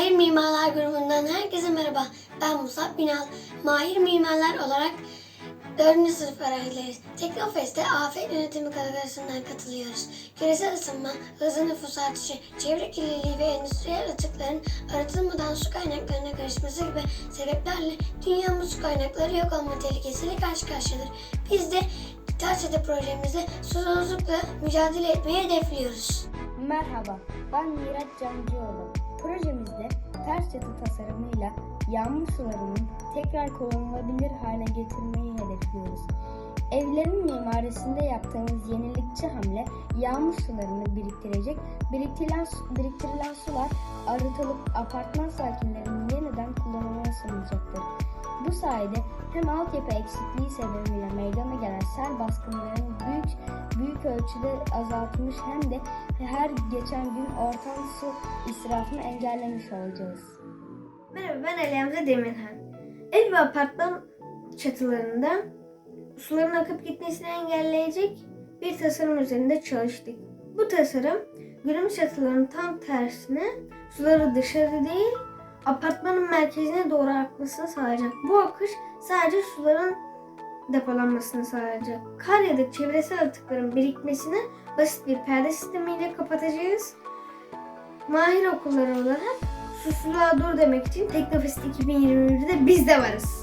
Mahir Mimarlar grubundan herkese merhaba. Ben Musab Binal. Mahir Mimarlar olarak 4. sınıf öğrencileriyiz. Teknofest'te afet yönetimi kategorisinden katılıyoruz. Küresel ısınma, hızlı nüfus artışı, çevre kirliliği ve endüstriyel atıkların arıtılmadan su kaynaklarına karışması gibi sebeplerle dünyamız su kaynakları yok olma tehlikesiyle karşı karşıyadır. Biz de Terçede projemizde susuzlukla mücadele etmeyi hedefliyoruz. Merhaba, ben Miraç Camcıoğlu. Projemizde ters çatı tasarımıyla yağmur sularının tekrar kullanılabilir hale getirmeyi hedefliyoruz. Evlerin mimarisinde yaptığımız yenilikçi hamle yağmur sularını biriktirecek, biriktirilen, biriktirilen sular arıtılıp apartman sakinlerinin yeniden kullanımına sunulacaktır. Bu sayede hem altyapı eksikliği sebebiyle meydana gelen sel baskınlarının büyük büyük ölçüde azaltmış hem de her geçen gün ortam su israfını engellemiş olacağız. Merhaba ben Ali Demirhan. Ev ve apartman çatılarında suların akıp gitmesini engelleyecek bir tasarım üzerinde çalıştık. Bu tasarım günümüz çatılarının tam tersine suları dışarı değil apartmanın merkezine doğru akmasını sağlayacak. Bu akış sadece suların depolanmasını sağlayacak. Kar ya da çevresel atıkların birikmesini basit bir perde sistemiyle kapatacağız. Mahir okulları olarak Susuzluğa dur demek için Teknofest 2021'de biz de varız.